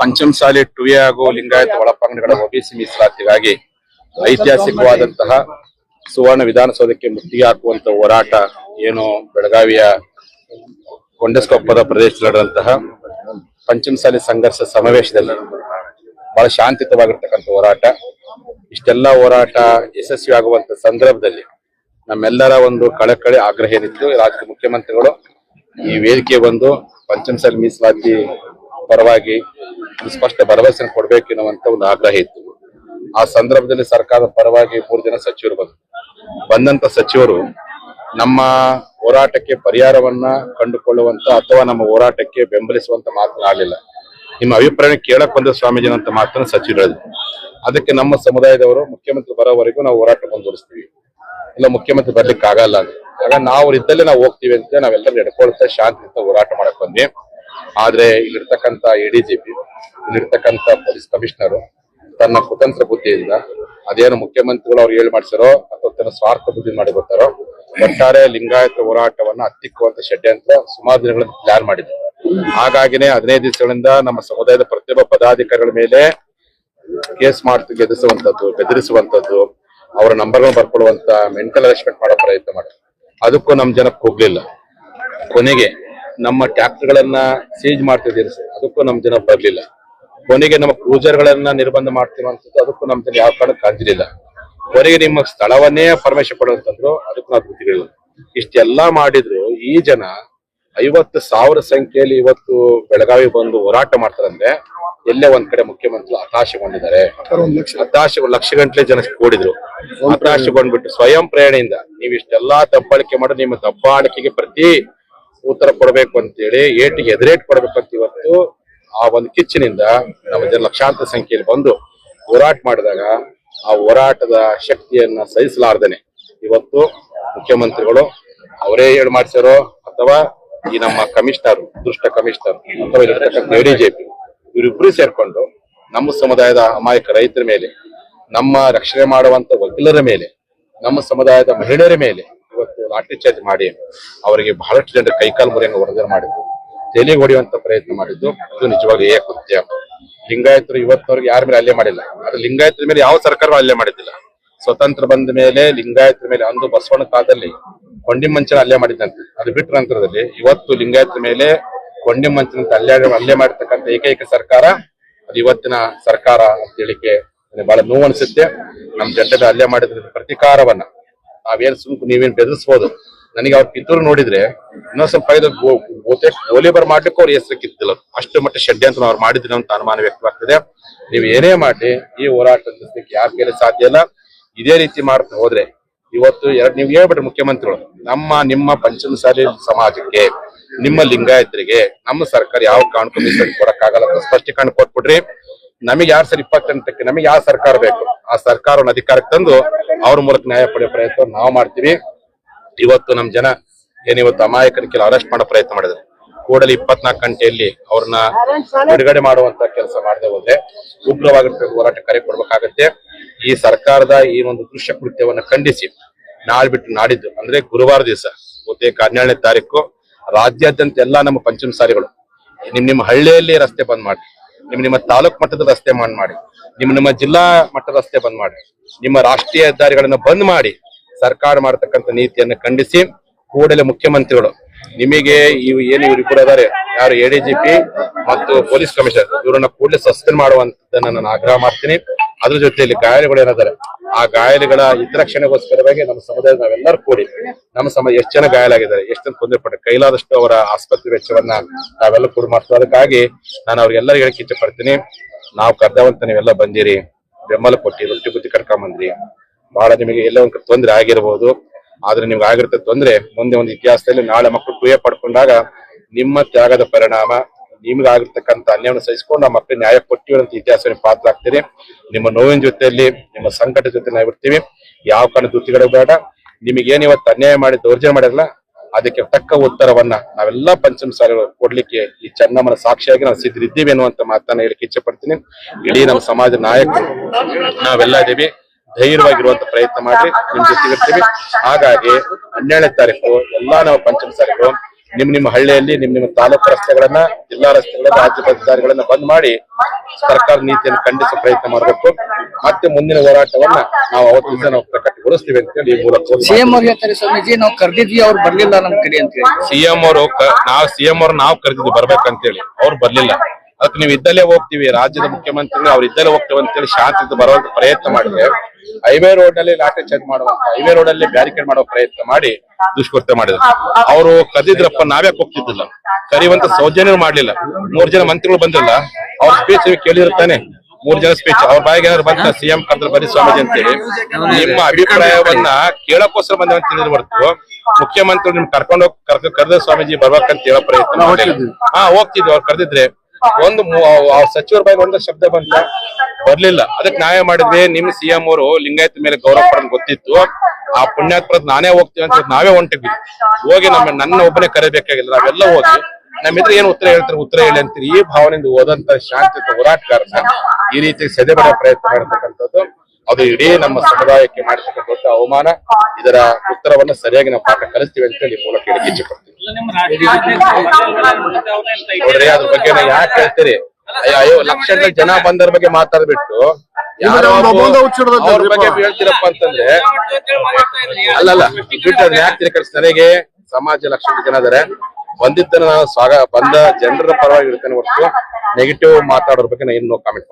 ಪಂಚಮಸಾಲಿ ಟುವೆ ಹಾಗೂ ಲಿಂಗಾಯತ ಒಳಪಂಗಡಗಳ ಒಬಿಸಿ ಮೀಸಲಾತಿಗಾಗಿ ಐತಿಹಾಸಿಕವಾದಂತಹ ಸುವರ್ಣ ವಿಧಾನಸೌಧಕ್ಕೆ ಮುತ್ತಿಗೆ ಹಾಕುವಂತ ಹೋರಾಟ ಏನು ಬೆಳಗಾವಿಯ ಕೊಂಡಸ್ಕೊಪ್ಪದ ಪ್ರದೇಶದಲ್ಲಿ ನಡೆದಂತಹ ಪಂಚಮಸಾಲಿ ಸಂಘರ್ಷ ಸಮಾವೇಶದಲ್ಲಿ ಬಹಳ ಶಾಂತಿಯುತವಾಗಿರ್ತಕ್ಕಂಥ ಹೋರಾಟ. ಇಷ್ಟೆಲ್ಲ ಹೋರಾಟ ಯಶಸ್ವಿ ಆಗುವಂತ ಸಂದರ್ಭದಲ್ಲಿ ನಮ್ಮೆಲ್ಲರ ಒಂದು ಕಳಕಳಿ ಆಗ್ರಹ ಏನಿತ್ತು ರಾಜ್ಯದ ಮುಖ್ಯಮಂತ್ರಿಗಳು ಈ ವೇದಿಕೆ ಬಂದು ಪಂಚಮಸಾಲಿ ಮೀಸಲಾತಿ ಪರವಾಗಿ ಸ್ಪಷ್ಟ ಭರವಸೆ ಕೊಡ್ಬೇಕು ಎನ್ನುವಂತ ಒಂದು ಆಗ್ರಹ ಇತ್ತು. ಆ ಸಂದರ್ಭದಲ್ಲಿ ಸರ್ಕಾರದ ಪರವಾಗಿ ಮೂರು ಜನ ಸಚಿವರು ಬಂದರು. ಬಂದಂತ ಸಚಿವರು ನಮ್ಮ ಹೋರಾಟಕ್ಕೆ ಪರಿಹಾರವನ್ನ ಕಂಡುಕೊಳ್ಳುವಂತ ಅಥವಾ ನಮ್ಮ ಹೋರಾಟಕ್ಕೆ ಬೆಂಬಲಿಸುವಂತ ಮಾತನಾಡಲಿಲ್ಲ ನಿಮ್ಮ ಅಭಿಪ್ರಾಯ ಕೇಳಕ್ ಬಂದ ಸ್ವಾಮೀಜಿ ಅಂತ ಮಾತನ್ನ ಸಚಿವರು ಅದಕ್ಕೆ ನಮ್ಮ ಸಮುದಾಯದವರು, ಮುಖ್ಯಮಂತ್ರಿ ಬರೋವರೆಗೂ ನಾವು ಹೋರಾಟ ಮುಂದುವರಿಸ್ತೀವಿ. ಇಲ್ಲ ಮುಖ್ಯಮಂತ್ರಿ ಬರ್ಲಿಕ್ಕೆ ಆಗಲ್ಲ ಅಂತ ಆಗ ನಾವು ಇದ್ದಲ್ಲೇ ನಾವು ಹೋಗ್ತೀವಿ ಅಂತ ನಾವೆಲ್ಲರೂ ನಡ್ಕೊಳ್ತಾ ಶಾಂತಿಯಿಂದ ಹೋರಾಟ ಮಾಡಕ್ ಬಂದ್ವಿ. ಆದ್ರೆ ಇಲ್ಲಿರ್ತಕ್ಕಂತ ಎಡಿಜಿಪಿ ಇಲ್ಲಿರ್ತಕ್ಕಂತ ಪೊಲೀಸ್ ಕಮಿಷನರ್ ತನ್ನ ಕುತಂತ್ರ ಬುದ್ಧಿಯಿಂದ ಅದೇನು ಮುಖ್ಯಮಂತ್ರಿಗಳು ಅವ್ರು ಹೇಳಿ ಮಾಡ್ಸಾರೋ ಅಥವಾ ತನ್ನ ಸ್ವಾರ್ಥ ಬುದ್ಧಿ ಮಾಡಿ ಬರ್ತಾರೋ ಒಟ್ಟಾರೆ ಲಿಂಗಾಯತ ಹೋರಾಟವನ್ನ ಹತ್ತಿಕ್ಕುವಂತ ಷಡ್ಯಂತ್ರ ಸುಮಾರು ದಿನಗಳಲ್ಲಿ ಪ್ಲಾನ್ ಮಾಡಿದ್ರು. ಹಾಗಾಗಿನೇ ಹದಿನೈದು ದಿವಸಗಳಿಂದ ನಮ್ಮ ಸಮುದಾಯದ ಪ್ರತಿಯೊಬ್ಬ ಪದಾಧಿಕಾರಿಗಳ ಮೇಲೆ ಕೇಸ್ ಮಾಡ್ತು ಗೆದಿಸುವಂತದ್ದು ಬೆದರಿಸುವಂತದ್ದು ಅವರ ನಂಬರ್ಗಳನ್ನ ಬರ್ಕೊಳ್ಳುವಂತ ಮೆಂಟಲ್ ಅರೆಸ್ಟ್ಮೆಂಟ್ ಮಾಡೋ ಪ್ರಯತ್ನ ಮಾಡಿದ್ರು ಅದಕ್ಕೂ ನಮ್ ಜನಕ್ಕೆ ಹೋಗ್ಲಿಲ್ಲ. ಕೊನೆಗೆ ನಮ್ಮ ಟ್ಯಾಕ್ಟರ್ಗಳನ್ನ ಸೀಜ್ ಮಾಡ್ತಿದ್ದೀರಿ ಸರ್. ಅದಕ್ಕೂ ನಮ್ ಜನ ಬರ್ಲಿಲ್ಲ. ಕೊನೆಗೆ ನಮ್ಮ ಕ್ರೂಸರ್ ಗಳನ್ನ ನಿರ್ಬಂಧ ಮಾಡ್ತಿರುವಂತದ್ದು ಅದಕ್ಕೂ ನಮ್ಮ ಜನ ಯಾವ ಕಾರಣಕ್ಕೆ ಕಾಂತಿಲಿಲ್ಲ ಕೊನೆಗೆ ನಿಮ್ಮ ಸ್ಥಳವನ್ನೇ ಪರ್ಮಿಷನ್ ಕೊಡುವಂತಂದ್ರು ಅದಕ್ಕೂ ನಾವು ಗೊತ್ತಿರಲಿಲ್ಲ ಇಷ್ಟೆಲ್ಲಾ ಮಾಡಿದ್ರು ಈ ಜನ ಐವತ್ತು ಸಾವಿರ ಸಂಖ್ಯೆಯಲ್ಲಿ ಇವತ್ತು ಬೆಳಗಾವಿ ಬಂದು ಹೋರಾಟ ಮಾಡ್ತಾರಂದ್ರೆ ಎಲ್ಲೇ ಒಂದ್ ಕಡೆ ಮುಖ್ಯಮಂತ್ರಿ ಹತಾಶಗೊಂಡಿದ್ದಾರೆ. ಹತಾಶ ಲಕ್ಷ. ಗಂಟ್ಲೆ ಜನ ಕೂಡಿದ್ರು. ಹತಾಶಗೊಂಡ್ಬಿಟ್ಟು ಸ್ವಯಂ ಪ್ರೇರಣೆಯಿಂದ ನೀವು ಇಷ್ಟೆಲ್ಲಾ ದಬ್ಬಾಳಿಕೆ ಮಾಡಿ ನಿಮ್ಮ ದಬ್ಬಾಳಿಕೆಗೆ ಪ್ರತಿ ಉತ್ತರ ಕೊಡಬೇಕು ಅಂತೇಳಿ ಏಟಿಗೆ ಎದುರೇಟ್ ಕೊಡಬೇಕು ಅಂತ ಇವತ್ತು ಆ ಒಂದು ಕಿಚ್ಚಿನಿಂದ ನಮ್ಮ ಜನ ಲಕ್ಷಾಂತರ ಸಂಖ್ಯೆಯಲ್ಲಿ ಬಂದು ಹೋರಾಟ ಮಾಡಿದಾಗ ಆ ಹೋರಾಟದ ಶಕ್ತಿಯನ್ನ ಸಹಿಸಲಾರ್ದೇನೆ ಇವತ್ತು ಮುಖ್ಯಮಂತ್ರಿಗಳು. ಅವರೇ ಹೇಳಿ ಮಾಡಿಸ್ಯಾರೋ ಅಥವಾ ಈ ನಮ್ಮ ಕಮಿಷನರ್ ದುಷ್ಟ ಕಮಿಷನರ್ ಅಥವಾ ಇಲ್ಲಿರ್ತಕ್ಕಂಥ ಎಡಿಜಿಪಿ ಇವರಿಬ್ರು ಸೇರ್ಕೊಂಡು ನಮ್ಮ ಸಮುದಾಯದ ಅಮಾಯಕ ರೈತರ ಮೇಲೆ, ನಮ್ಮ ರಕ್ಷಣೆ ಮಾಡುವಂತ ವಕೀಲರ ಮೇಲೆ, ನಮ್ಮ ಸಮುದಾಯದ ಮಹಿಳೆಯರ ಮೇಲೆ ಇವತ್ತು ಲಾಠಿ ಚಾರ್ಜ್ ಮಾಡಿ ಅವರಿಗೆ ಬಹಳಷ್ಟು ಜನರ ಕೈಕಾಲು ಮುರಿಯಂಗ ವರದಿ ಮಾಡಿದ್ದು ತೆಲೆ ಹೊಡೆಯುವಂತ ಪ್ರಯತ್ನ ಮಾಡಿದ್ದು ಇದು ನಿಜವಾಗಿ ಏ ಕೃತ್ಯ. ಲಿಂಗಾಯತರು ಇವತ್ತವರೆಗೆ ಯಾರ ಮೇಲೆ ಅಲ್ಲೇ ಮಾಡಿಲ್ಲ. ಆದ್ರೆ ಲಿಂಗಾಯತರ ಮೇಲೆ ಯಾವ ಸರ್ಕಾರವೂ ಅಲ್ಲೇ ಮಾಡಿದ್ದಿಲ್ಲ. ಸ್ವತಂತ್ರ ಬಂದ ಮೇಲೆ ಲಿಂಗಾಯತರ ಮೇಲೆ ಅಂದು ಬಸವಣ್ಣ ಕಾಲದಲ್ಲಿ ಕೊಂಡಿಮಂಚನ ಅಲ್ಲೇ ಮಾಡಿದ್ದಂತೆ. ಅದು ಬಿಟ್ಟ ನಂತರದಲ್ಲಿ ಇವತ್ತು ಲಿಂಗಾಯತರ ಮೇಲೆ ಕೊಂಡಿಮಂಚನ ಹಲ್ಲೆ ಅಲ್ಲೇ ಮಾಡಿರ್ತಕ್ಕಂಥ ಏಕೈಕ ಸರ್ಕಾರ. ಅದು ಇವತ್ತಿನ ಸರ್ಕಾರ ಅಂತ ಹೇಳಿಕೆ ಬಹಳ ನೋವು ಅನಿಸುತ್ತೆ. ನಮ್ಮ ಜನತೆ ಅಲ್ಲೇ ಮಾಡಿದ ಪ್ರತಿಕಾರವನ್ನ ನಾವೇನ್ ಸುಮ್ಕು ನೀವೇನ್ ಬೆದರಿಸ್ಬೋದು. ನನಗೆ ಅವ್ರ ಕಿತ್ತೂರು ನೋಡಿದ್ರೆ ಇನ್ನೊಂದ್ ಸ್ವಲ್ಪ ಬಹುತೇಕ ಗೋಲಿಬಾರ್ ಮಾಡ್ಲಿಕ್ಕೂ ಅವ್ರ ಹೆಸರು ಕಿತ್ತಿಲ್ಲ. ಅಷ್ಟು ಮಟ್ಟ ಷಡ್ಯಂತ್ರ ಅವ್ರು ಮಾಡಿದ್ರು ಅಂತ ಅನುಮಾನ ವ್ಯಕ್ತವಾಗ್ತದೆ. ನೀವು ಏನೇ ಮಾಡಿ ಈ ಹೋರಾಟ ಯಾರ ಕೈಲಿ ಸಾಧ್ಯ ಇಲ್ಲ. ಇದೇ ರೀತಿ ಮಾಡ್ತಾ ಹೋದ್ರೆ ಇವತ್ತು ಎರಡು, ನೀವು ಹೇಳ್ಬಿಟ್ರಿ ಮುಖ್ಯಮಂತ್ರಿಗಳು, ನಮ್ಮ, ನಿಮ್ಮ ಪಂಚಮಸಾಲಿ ಸಮಾಜಕ್ಕೆ ನಿಮ್ಮ ಲಿಂಗಾಯತರಿಗೆ, ನಮ್ಮ ಸರ್ಕಾರ ಯಾವ ಕಾರಣಕ್ಕೂ ಮೀಸಲು ಕೊಡಕ್ಕಾಗಲ್ಲ ಅಂತ ಸ್ಪಷ್ಟೀಕರಣ ಕೊಟ್ಬಿಡ್ರಿ ನಮಗೆ ಯಾರು ಸರ್ ಇಪ್ಪತ್ತೆಂಟಕ್ಕೆ, ನಮಗೆ ಯಾವ ಸರ್ಕಾರ ಬೇಕು? ಆ ಸರ್ಕಾರವನ್ನು ಅಧಿಕಾರಕ್ಕೆ ತಂದು ಅವ್ರ ಮೂಲಕ ನ್ಯಾಯ ಪಡೆಯೋ ಪ್ರಯತ್ನ ನಾವು ಮಾಡ್ತೀವಿ. ಇವತ್ತು ನಮ್ಮ ಜನ ಏನಿವತ್ತು ಅಮಾಯಕನಕ್ಕೆ ಅರೆಸ್ಟ್ ಮಾಡೋ ಪ್ರಯತ್ನ ಮಾಡಿದ್ರೆ. ಕೂಡಲೇ ಇಪ್ಪತ್ನಾಲ್ಕು ಗಂಟೆಯಲ್ಲಿ ಅವ್ರನ್ನ ಬಿಡುಗಡೆ ಮಾಡುವಂತ ಕೆಲಸ ಮಾಡದೆ ಹೋದ್ರೆ ಉಗ್ರವಾಗಿ ಹೋರಾಟ ಕರೆ ಕೊಡ್ಬೇಕಾಗತ್ತೆ. ಈ ಸರ್ಕಾರದ ಈ ಒಂದು ದೃಶ್ಯ ಕೃತ್ಯವನ್ನು ಖಂಡಿಸಿ ನಾಳೆ ಬಿಟ್ಟು ನಾಡಿದ್ದು ಅಂದ್ರೆ ಗುರುವಾರ ದಿವಸ, ಬಹುತೇಕ ಹನ್ನೆರಡನೇ ತಾರೀಕು. ರಾಜ್ಯಾದ್ಯಂತ ಎಲ್ಲಾ ನಮ್ಮ ಪಂಚಮಸಾಲಿಗಳು ನಿಮ್ ನಿಮ್ಮ ಹಳ್ಳಿಯಲ್ಲಿ ರಸ್ತೆ ಬಂದ್ ಮಾಡಿ ನಿಮ್ ನಿಮ್ಮ ತಾಲೂಕ್ ಮಟ್ಟದ ರಸ್ತೆ ಬಂದ್ ಮಾಡಿ ನಿಮ್ಮ ನಿಮ್ಮ ಜಿಲ್ಲಾ ಮಟ್ಟದ ರಸ್ತೆ ಬಂದ್ ಮಾಡಿ ನಿಮ್ಮ ರಾಷ್ಟ್ರೀಯ ಹೆದ್ದಾರಿಗಳನ್ನ ಬಂದ್ ಮಾಡಿ ಸರ್ಕಾರ ಮಾಡತಕ್ಕಂತ ನೀತಿಯನ್ನು ಖಂಡಿಸಿ ಕೂಡಲೇ ಮುಖ್ಯಮಂತ್ರಿಗಳು, ನಿಮಗೆ ಇವು ಏನು ಇವರಿಬ್ಬರು ಅದಾರೆ ಯಾರು ಎಡಿಜಿಪಿ ಮತ್ತು ಪೊಲೀಸ್ ಕಮಿಷನರ್, ಇವರನ್ನ ಕೂಡಲೇ ಸಸ್ಪೆಂಡ್ ಮಾಡುವಂತದನ್ನ ನಾನು ಆಗ್ರಹ ಮಾಡ್ತೀನಿ. ಅದ್ರ ಜೊತೆಯಲ್ಲಿ ಗಾಯಾಳುಗಳು ಏನಾದಾರೆ ಆ ಗಾಯಲಿಗಳ ಹಿತರಕ್ಷಣೆಗೋಸ್ಕರವಾಗಿ ನಮ್ಮ ಸಮುದಾಯದ ನಾವೆಲ್ಲರೂ ಕೂಡಿ ನಮ್ಮ ಸಮಯ ಎಷ್ಟು ಜನ ಗಾಯಾಲಾಗಿದ್ದಾರೆ, ಎಷ್ಟು ಜನ ತೊಂದರೆ ಪಟ್ಟ, ಕೈಲಾದಷ್ಟು ಅವರ ಆಸ್ಪತ್ರೆ ವೆಚ್ಚವನ್ನ ನಾವೆಲ್ಲ ಕೂಡ ಮಾಡ್ತೀವಿ. ಅದಕ್ಕಾಗಿ ನಾನು ಅವ್ರಿಗೆಲ್ಲರಿಗೂ ಹೇಳಕ್ಕೆ ಇಚ್ಛಪಡ್ತೀನಿ ನಾವು ಕರ್ದವಂತ ನೀವೆಲ್ಲ ಬಂದಿರಿ. ಬೆಂಬಲ ಕೊಟ್ಟಿ ರೊಟ್ಟಿ ಬುದ್ಧಿ ಕರ್ಕೊಂಡ್ ಬಂದ್ರಿ ಬಹಳ ನಿಮಗೆ ಎಲ್ಲ ಒಂದ್ ತೊಂದರೆ ಆಗಿರ್ಬೋದು. ಆದ್ರೆ ನಿಮ್ಗೆ ಆಗಿರುತ್ತೆ ತೊಂದ್ರೆ, ಮುಂದೆ ಒಂದು ಇತಿಹಾಸದಲ್ಲಿ ನಾಳೆ ಮಕ್ಕಳು ಕ್ರಿಯೆ ಪಡ್ಕೊಂಡಾಗ ನಿಮ್ಮ ತ್ಯಾಗದ ಪರಿಣಾಮ ನಿಮ್ಗೆ ಆಗಿರ್ತಕ್ಕಂಥ ಅನ್ಯವನ್ನು ಸಹಿಸಿಕೊಂಡು ಆ ಮಕ್ಕಳಿಗೆ ನ್ಯಾಯ ಕೊಟ್ಟಿರುವಂತ ಇತಿಹಾಸ ಪಾತ್ರ ಆಗ್ತೀರಿ ನಿಮ್ಮ ನೋವಿನ ಜೊತೆಯಲ್ಲಿ, ನಿಮ್ಮ ಸಂಕಟ ಜೊತೆ ನಾವು ಇರ್ತೀವಿ. ಯಾವ ಕಾರಣ ದುತಿಗಳು ಬೇಡ ನಿಮಗೇನು ಇವತ್ತು ಅನ್ಯಾಯ ಮಾಡಿ, ದೌರ್ಜನ್ಯ ಮಾಡಿರಲ್ಲ, ಅದಕ್ಕೆ ತಕ್ಕ ಉತ್ತರವನ್ನ ನಾವೆಲ್ಲ ಪಂಚಮಸಾಲಿಗಳು ಕೊಡ್ಲಿಕ್ಕೆ ಈ ಚೆನ್ನಮ್ಮನ ಸಾಕ್ಷಿಯಾಗಿ ನಾವು ಸಿದ್ಧರಿದ್ದೀವಿ ಅನ್ನುವಂತ ಮಾತನ್ನ ಹೇಳಕ್ಕೆ ಇಚ್ಛೆ ಪಡ್ತೀನಿ. ಇಡೀ ನಮ್ಮ ಸಮಾಜ ನಾಯಕರು, ನಾವೆಲ್ಲ ಇದ್ದೀವಿ ಧೈರ್ಯವಾಗಿರುವಂತ ಪ್ರಯತ್ನ ಮಾಡಿ ನಿಮ್ ಜೊತೆಗಿರ್ತೀವಿ ಹಾಗಾಗಿ ಹನ್ನೆರಡನೇ ತಾರೀಕು, ಎಲ್ಲಾ ನಾವು ಪಂಚಮಸಾಲಿಗಳು ನಿಮ್ ನಿಮ್ಮ ಹಳ್ಳಿಯಲ್ಲಿ ನಿಮ್ ನಿಮ್ಮ ತಾಲೂಕು ರಸ್ತೆಗಳನ್ನ ಜಿಲ್ಲಾ ರಸ್ತೆಗಳನ್ನ ರಾಜ್ಯ ಹೆದ್ದಾರಿಗಳನ್ನ ಬಂದ್ ಮಾಡಿ ಸರ್ಕಾರ ನೀತಿಯನ್ನು ಖಂಡಿಸುವ ಪ್ರಯತ್ನ ಮಾಡಬೇಕು. ಮತ್ತೆ ಮುಂದಿನ ಹೋರಾಟವನ್ನ ನಾವು ಅವತ್ತು ದಿವಸ ನಾವು ಪ್ರಕಟಗೊಳಿಸ್ತೀವಿ ಅಂತ ಹೇಳಿ ಈ ಮೂಲಕ ಸಿಎಂ ಅವ್ರು ಹೇಳ್ತಾರೆ ಸ್ವಾಮೀಜಿ ನಾವು ಕರ್ದಿದ್ವಿ ಅವ್ರು ಬರ್ಲಿಲ್ಲ ನಮ್ ಕಡೆ ಅಂತ ಹೇಳಿ. ಸಿಎಂ ಅವರು ನಾವು ಸಿಎಂ ಅವ್ರು ನಾವು ಕರೆದಿದ್ದು ಬರ್ಬೇಕಂತೇಳಿ. ಅವ್ರು ಬರ್ಲಿಲ್ಲ. ಅದಕ್ಕೆ ನೀವು ಇದ್ದಲ್ಲೇ ಹೋಗ್ತೀವಿ. ರಾಜ್ಯದ ಮುಖ್ಯಮಂತ್ರಿ ಅವ್ರು ಇದ್ದಲ್ಲೇ ಹೋಗ್ತೇವೆ ಅಂತೇಳಿ ಶಾಂತಿ ಬರುವಂತ ಪ್ರಯತ್ನ ಮಾಡಿದ್ರೆ ಹೈವೇ ರೋಡ್ನಲ್ಲಿ ಲಾಠಿ ಚೆಕ್ ಮಾಡುವಂತ ಹೈವೇ ರೋಡ್ ಅಲ್ಲಿ ಬ್ಯಾರಿಕೇಡ್ ಮಾಡೋ ಪ್ರಯತ್ನ ಮಾಡಿ ದುಷ್ಕೃತ್ಯ ಮಾಡಿದ್ರು. ಅವರು ಕದಿದ್ರಪ್ಪ ನಾವ್ಯಾಕೆ ಹೋಗ್ತಿದ್ದಿಲ್ಲ ಕರೆಯುವಂತ ಸೌಜನ್ಯ ಮಾಡ್ಲಿಲ್ಲ. ಮೂರ್ ಜನ ಮಂತ್ರಿಗಳು ಬಂದಿಲ್ಲ. ಅವ್ರ ಸ್ಪೀಚ್ ಕೇಳಿರ್ತಾನೆ ಮೂರ್ ಜನ ಸ್ಪೀಚ್ ಅವ್ರ ಬಾಯಿಗೆ ಏನಾದ್ರು ಬಂತ ಸಿಎಂ ಕರೆದ್ರೆ ಬರೀ ಸ್ವಾಮೀಜಿ ಅಂತೇಳಿ. ನಿಮ್ಮ ಅಭಿಪ್ರಾಯವನ್ನ ಕೇಳಕ್ಕೋಸ್ಕರ ಬಂದ ಅಂತ ತಿಳಿದು ಹೊರತು ಮುಖ್ಯಮಂತ್ರಿ ನಿಮ್ ಕರ್ಕೊಂಡು ಹೋಗ್ ಕರ್ಕ ಕರೆದ ಸ್ವಾಮೀಜಿ ಬರ್ಬೇಕಂತ ಹೇಳೋ ಪ್ರಯತ್ನ. ಹಾ ಹೋಗ್ತಿದ್ವಿ. ಅವ್ರು ಕರೆದಿದ್ರೆ ಒಂದು ಸಚಿವರ ಬಾಯಿ ಒಂದು ಶಬ್ದ ಬಂದ ಬರ್ಲಿಲ್ಲ. ಅದಕ್ಕೆ ನಾವೇ ಮಾಡಿದ್ವಿ ನಿಮ್ ಸಿಎಂ ಅವರು ಲಿಂಗಾಯತ ಮೇಲೆ ಗೌರವ ಪಡೆದ್ ಗೊತ್ತಿತ್ತು. ಆ ಪುಣ್ಯಾತ್ಮದ ನಾನೇ ಹೋಗ್ತೀವಿ ಅಂತ ನಾವೇ ಹೊಂಟಿದ್ವಿ. ಹೋಗಿ ನಮ್ಮ ನನ್ನ ಒಬ್ಬನೇ ಕರಿಬೇಕಾಗಿಲ್ಲ, ನಾವೆಲ್ಲ ಹೋಗಿ ನಮ್ಮಿದ್ರೆ ಏನ್ ಉತ್ತರ ಹೇಳ್ತಾರೆ, ಉತ್ತರ ಹೇಳಿ ಅಂತೀರಿ. ಈ ಭಾವನೆಯಿಂದ ಹೋದಂತ ಶಾಂತಿಯುತ ಹೋರಾಟಗಾರನ ಈ ರೀತಿ ಸೆದೆಬಡ ಪ್ರಯತ್ನ ಮಾಡತಕ್ಕಂಥದ್ದು, ಅದು ಇಡೀ ನಮ್ಮ ಸಮುದಾಯಕ್ಕೆ ಮಾಡತಕ್ಕಂಥ ದೊಡ್ಡ ಅವಮಾನ. ಇದರ ಉತ್ತರವನ್ನ ಸರಿಯಾಗಿ ನಾವು ಪಾಠ ಕಲಿಸ್ತೀವಿ ಅಂತ ಹೇಳಿ ಮೂಲಕ ಇಚ್ಛೆ ಪಡ್ತೀನಿ. ನೋಡ್ರಿ ಅದ್ರ ಬಗ್ಗೆ ನಾ ಯಾಕೆ ಹೇಳ್ತೀರಿ ಅಯ್ಯೋ ಲಕ್ಷಗಳ ಜನ ಬಂದರ ಬಗ್ಗೆ ಮಾತಾಡ್ಬಿಟ್ಟು ಅವ್ರ ಬಗ್ಗೆ ಹೇಳ್ತೀರಪ್ಪ ಅಂತಂದ್ರೆ ಅಲ್ಲಲ್ಲ ಬಿಟ್ಟು ಯಾಕೆ ತಿರ್ಕರಿಸ್ ನನಗೆ ಸಮಾಜ ಲಕ್ಷಗಳ ಜನ ಇದಾರೆ. ಬಂದಿದ್ದನ್ನ ನಾನು ಸ್ವಾಗ ಬಂದ ಜನರ ಪರವಾಗಿ ಇರ್ತೇನೆ ಹೊರತು ನೆಗೆಟಿವ್ ಮಾತಾಡೋದ್ರ ಬಗ್ಗೆ ನಾನು ಇನ್ನೂ ಕಾಮೆಂಟ್